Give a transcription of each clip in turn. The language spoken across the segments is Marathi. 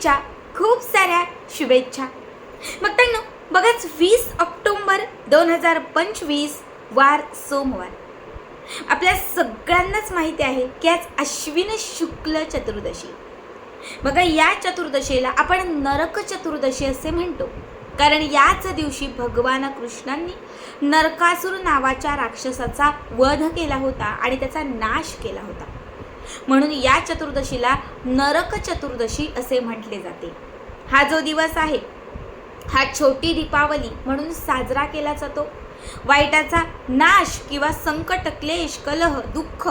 होळीच्या खूप साऱ्या शुभेच्छा. मग त्यांना बघाच वीस ऑक्टोंबर दोन हजार पंचवीस वार सोमवार. आपल्या सगळ्यांनाच माहिती आहे की आज अश्विन शुक्ल चतुर्दशी. बघा या चतुर्दशीला आपण नरक चतुर्दशी असे म्हणतो. कारण याच दिवशी भगवान कृष्णांनी नरकासूर नावाच्या राक्षसाचा वध केला होता आणि त्याचा नाश केला होता. म्हणून या चतुर्दशीला नरक चतुर्दशी असे म्हटले जाते. हा जो दिवस आहे हा छोटी दीपावली म्हणून साजरा केला जातो. वाईटाचा नाश किंवा संकट क्लेश कलह दुःख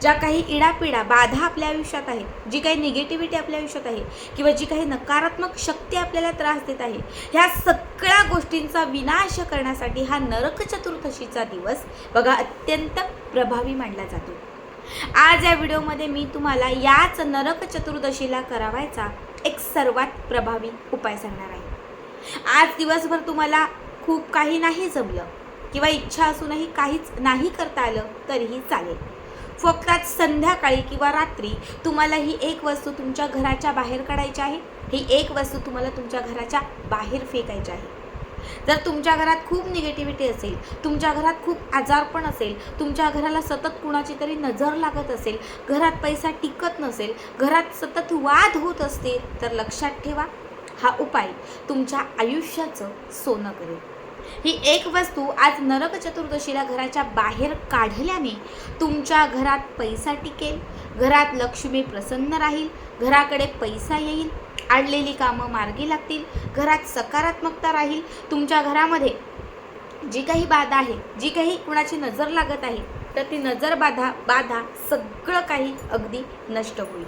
ज्या काही इडापिडा बाधा आपल्या आयुष्यात आहे जी काही निगेटिव्हिटी आपल्या आयुष्यात आहे किंवा जी काही नकारात्मक शक्ती आपल्याला त्रास देत आहे ह्या सगळ्या गोष्टींचा विनाश करण्यासाठी हा नरक चतुर्दशीचा दिवस बघा अत्यंत प्रभावी मानला जातो. आज या व्हिडिओमध्ये मी तुम्हाला याच नरक चतुर्दशीला करावायचा एक सर्वात प्रभावी उपाय सांगणार आहे. आज दिवसभर तुम्हाला खूप काही नाही जमलं किंवा इच्छा असूनही काहीच नाही करता आलं तरीही चालेल. फक्त आज संध्याकाळी किंवा रात्री तुम्हाला ही एक वस्तू तुमच्या घराच्या बाहेर काढायची आहे ही एक वस्तू तुम्हाला तुमच्या घराच्या बाहेर फेकायची आहे. जर तुमच्या घरात खूप निगेटिव्हिटी असेल तुमच्या घरात खूप आजारपण असेल तुमच्या घराला सतत कुणाची तरी नजर लागत असेल घरात पैसा टिकत नसेल घरात सतत वाद होत असतील तर लक्षात ठेवा हा उपाय तुमच्या आयुष्याचं सोनं करेल. ही एक वस्तू आज नरक चतुर्दशीला घराच्या बाहेर काढल्याने तुमच्या घरात पैसा टिकेल घरात लक्ष्मी प्रसन्न राहील घराकडे पैसा येईल आणलेली कामं मार्गी लागतील घरात सकारात्मकता राहील तुमच्या घरामध्ये जी काही बाधा आहे जी काही कुणाची नजर लागत आहे तर ती नजर बाधा बाधा सगळं काही अगदी नष्ट होईल.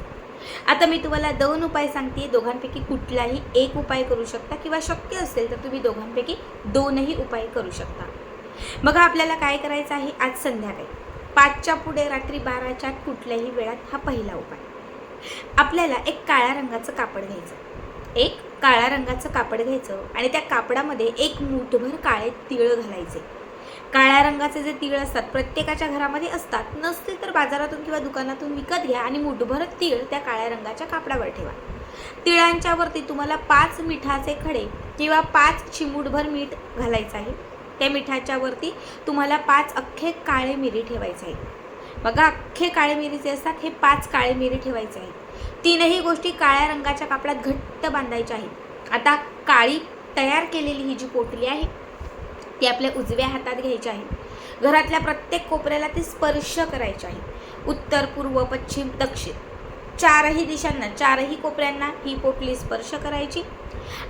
आता मी तुम्हाला दोन उपाय सांगते दोघांपैकी कुठलाही एक उपाय करू शकता किंवा शक्य असेल तर तुम्ही दोघांपैकी दोनही उपाय करू शकता. बघा आपल्याला काय करायचं आहे आज संध्याकाळी. पाचच्या पुढे रात्री बाराच्या आत कुठल्याही वेळात हा पहिला उपाय. आपल्याला एक काळ्या रंगाचं कापड घ्यायचं. एक काळ्या रंगाचं कापड घ्यायचं आणि त्या कापडामध्ये एक मूठभर काळे तिळ घालायचे. काळ्या रंगाचे जे तीळ असतात प्रत्येकाच्या घरामध्ये असतात नसतील तर बाजारातून किंवा दुकानातून विकत घ्या आणि मुठभर तीळ त्या काळ्या रंगाच्या कापडावर ठेवा. तिळांच्यावरती तुम्हाला पाच मिठाचे खडे किंवा पाच चिमूटभर मीठ घालायचं आहे. त्या मिठाच्यावरती तुम्हाला पाच अख्खे काळे मिरी ठेवायचे आहेत. बघा अख्खे काळे मिरीचे असतात हे पाच काळे मिरी ठेवायचे आहेत. तीनही गोष्टी काळ्या रंगाच्या कापडात घट्ट बांधायच्या आहेत. आता काळी तयार केलेली ही जी पोटली आहे ती आपल्या उजव्या हातात घ्यायची आहे. घरातल्या प्रत्येक कोपऱ्याला ती स्पर्श करायची आहे. उत्तर पूर्व पश्चिम दक्षिण. चारही दिशांना चारही कोपऱ्यांना ही पोटली स्पर्श करायची.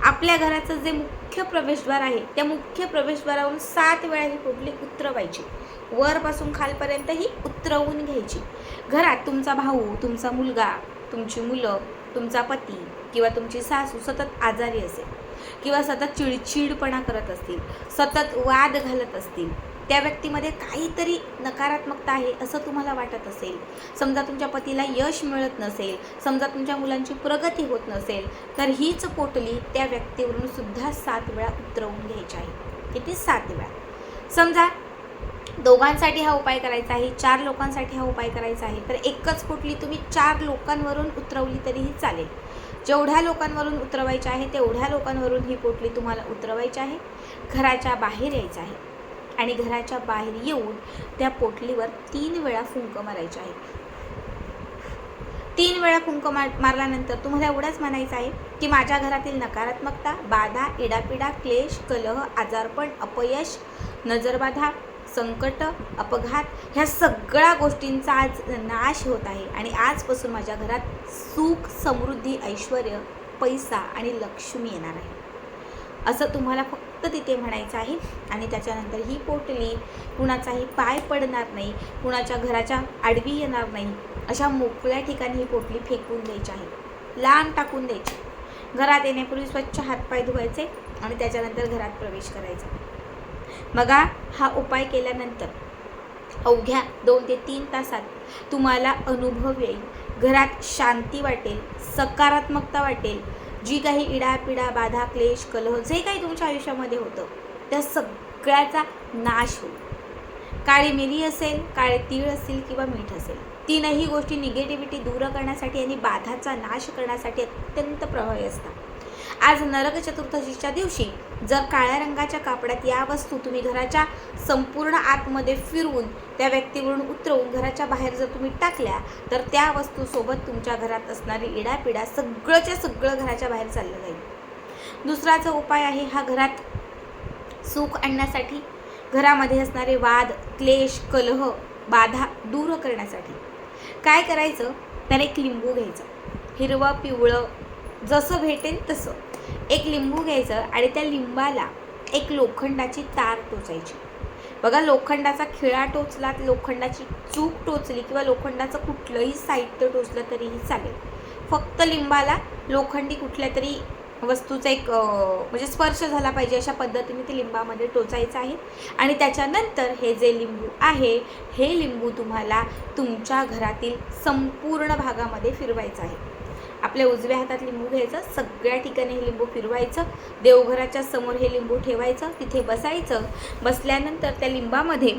आपल्या घराचं जे मुख्य प्रवेशद्वार आहे त्या मुख्य प्रवेशद्वारावरून सात वेळा ही पोटली उतरवायची. वरपासून खालपर्यंत ही उतरवून घ्यायची. घरात तुमचा भाऊ तुमचा मुलगा तुमची मुलं तुमचा पती किंवा तुमची सासू सतत आजारी असेल किंवा सतत चिडचिडपणा करत असतील सतत वाद घालत असतील त्या व्यक्तीमध्ये काहीतरी नकारात्मकता आहे असं तुम्हाला वाटत असेल. समजा तुमच्या पतीला यश मिळत नसेल समजा तुमच्या मुलांची प्रगती होत नसेल तर हीच पोटली त्या व्यक्तीवरून सुद्धा सात वेळा उतरवून घ्यायची आहे. किती? सात वेळा. समजा दोघांसाठी हा उपाय करायचा आहे चार लोकांसाठी हा उपाय करायचा आहे. तर एकच पोटली तुम्ही चार लोकांवरून उतरवली तरीही चालेल. जेवढ्या लोकांवरून उतरवायची आहे तेवढ्या लोकांवरून ही पोटली तुम्हाला उतरवायची आहे. घराच्या बाहेर यायचं आहे आणि घराच्या बाहेर येऊन त्या पोटलीवर तीन वेळा फुंक मारायचे आहे. तीन वेळा फुंक मार मारल्यानंतर तुम्हाला एवढंच म्हणायचं आहे की माझ्या घरातील नकारात्मकता बाधा इडापिडा क्लेश कलह आजारपण अपयश नजरबाधा संकट अपघात ह्या सगळ्या गोष्टींचा आज नाश होत आहे. आणि आजपासून माझ्या घरात सुख समृद्धी ऐश्वर पैसा आणि लक्ष्मी येणार आहे. असं तुम्हाला फक्त तिथे म्हणायचं आहे. आणि त्याच्यानंतर ही पोटली कुणाचाही पाय पडणार नाही कुणाच्या घराच्या आडवी येणार नाही अशा मोकळ्या ठिकाणी ही पोटली फेकून द्यायची आहे. लांब टाकून द्यायची. घरात येण्यापूर्वी स्वच्छ हातपाय धुवायचे आणि त्याच्यानंतर घरात प्रवेश करायचा. बघा हा उपाय केल्यानंतर अवघ्या दोन ते तीन तासात तुम्हाला अनुभव येईल. घरात शांती वाटेल सकारात्मकता वाटेल जी काही इडापिडा बाधा क्लेश कलह जे काही तुमच्या आयुष्यामध्ये होतं त्या सगळ्याचा नाश होईल. काळी मिरी असेल काळे तीळ असेल किंवा मीठ असेल तीनही गोष्टी निगेटिव्हिटी दूर करण्यासाठी आणि बाधाचा नाश करण्यासाठी अत्यंत प्रभावी असतात. आज नरक चतुर्दशीच्या दिवशी जर काळ्या रंगाच्या कापडात या वस्तू तुम्ही घराच्या संपूर्ण आतमध्ये फिरवून त्या व्यक्तीवरून उतरवून घराच्या बाहेर जर तुम्ही टाकल्या तर त्या वस्तूसोबत तुमच्या घरात असणारी इडापिडा सगळंच्या सगळं घराच्या बाहेर चाललं जाईल. दुसराचा उपाय आहे हा घरात सुख आणण्यासाठी. घरामध्ये असणारे वाद क्लेश कलह बाधा दूर करण्यासाठी. काय करायचं? तर एक लिंबू घ्यायचं. हिरवं पिवळं जसं भेटेल तसं. एक लिंबू घ्यायचं आणि त्या लिंबाला एक लोखंडाची तार टोचायची. बघा लोखंडाचा खिळा टोचला लोखंडाची चूक टोचली किंवा लोखंडाचं कुठलंही साहित्य टोचलं तरीही चालेल. फक्त लिंबाला लोखंडी कुठल्या तरी वस्तूचा एक म्हणजे स्पर्श झाला पाहिजे अशा पद्धतीने ते लिंबामध्ये टोचायचं आहे. आणि त्याच्यानंतर हे जे लिंबू आहे हे लिंबू तुम्हाला तुमच्या घरातील संपूर्ण भागामध्ये फिरवायचं आहे. आपल्या उजव्या हातात लिंबू घ्यायचं सगळ्या ठिकाणी हे लिंबू फिरवायचं देवघराच्या समोर हे लिंबू ठेवायचं तिथे बसायचं. बसल्यानंतर त्या लिंबामध्ये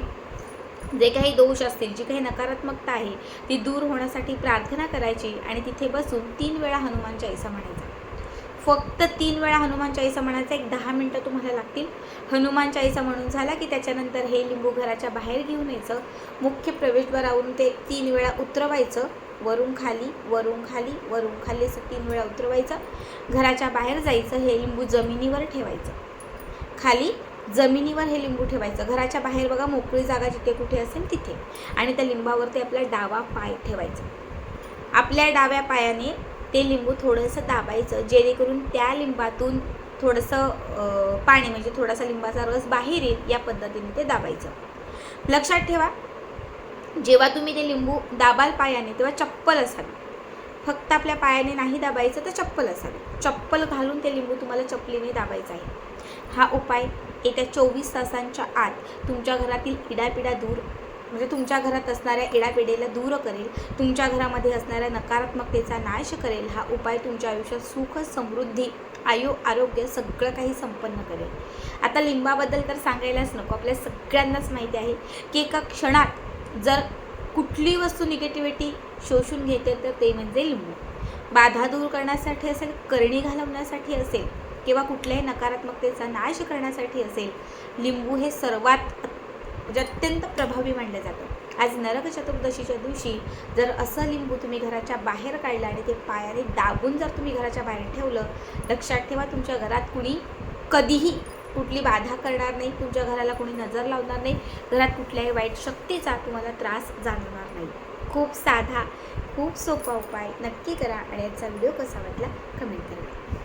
जे काही दोष असतील जी काही नकारात्मकता आहे ती दूर होण्यासाठी प्रार्थना करायची आणि तिथे बसून तीन वेळा हनुमान चाळीसा म्हणायचा. फक्त तीन वेळा हनुमान चाळीसा म्हणायचा एक दहा मिनटं तुम्हाला लागतील. हनुमान चाळीसा म्हणून झाला की त्याच्यानंतर हे लिंबू घराच्या बाहेर घेऊन यायचं. मुख्य प्रवेशद्वारावरून ते तीन वेळा उतरवायचं. वरून खाली वरून खाली वरून खाली असं तीन वेळा उतरवायचं. घराच्या बाहेर जायचं हे लिंबू जमिनीवर ठेवायचं. खाली जमिनीवर हे लिंबू ठेवायचं. घराच्या बाहेर बघा मोकळी जागा जिथे कुठे असेल तिथे. आणि त्या लिंबावरती आपला डावा पाय ठेवायचा. आपल्या डाव्या पायाने ते लिंबू थोडंसं दाबायचं जेणेकरून त्या लिंबातून थोडंसं पाणी म्हणजे थोडासा लिंबाचा रस बाहेर येईल या पद्धतीने ते दाबायचं. लक्षात ठेवा जेव्हा तुम्ही ते लिंबू दाबाल पायाने तेव्हा चप्पल असावी. फक्त आपल्या पायाने नाही दाबायचं तर चप्पल असावी. चप्पल घालून ते लिंबू तुम्हाला चपलीने दाबायचं आहे. हा उपाय येत्या चोवीस तासांच्या आत तुमच्या घरातील इडापिडा दूर म्हणजे तुमच्या घरात असणाऱ्या इडापिडेला दूर करेल तुमच्या घरामध्ये असणाऱ्या नकारात्मकतेचा नाश करेल हा उपाय तुमच्या आयुष्यात सुख समृद्धी आयु आरोग्य सगळं काही संपन्न करेल. आता लिंबाबद्दल तर सांगायलाच नको आपल्या सगळ्यांनाच माहिती आहे की एका क्षणात जर कुठली वस्तू निगेटिव्हिटी शोषून घेते तर ते म्हणजे लिंबू. बाधा दूर करण्यासाठी असेल करणी घालवण्यासाठी असेल किंवा कुठल्याही नकारात्मकतेचा नाश करण्यासाठी असेल लिंबू हे सर्वात म्हणजे अत्यंत प्रभावी मानलं जातं. आज नरक चतुर्दशीच्या दिवशी जर असं लिंबू तुम्ही घराच्या बाहेर काढलं आणि ते पायाने दाबून जर तुम्ही घराच्या बाहेर ठेवलं लक्षात ठेवा तुमच्या घरात कुणी कधीही कुठली बाधा करणार नाही तुमच्या घराला कोणी नजर लावणार नाही घरात कुठल्याही वाईट शक्तीचा तुम्हाला त्रास जाणवणार नाही. खूप साधा खूप सोपा उपाय नक्की करा आणि याचा व्हिडिओ कसा वाटला कमेंट करा.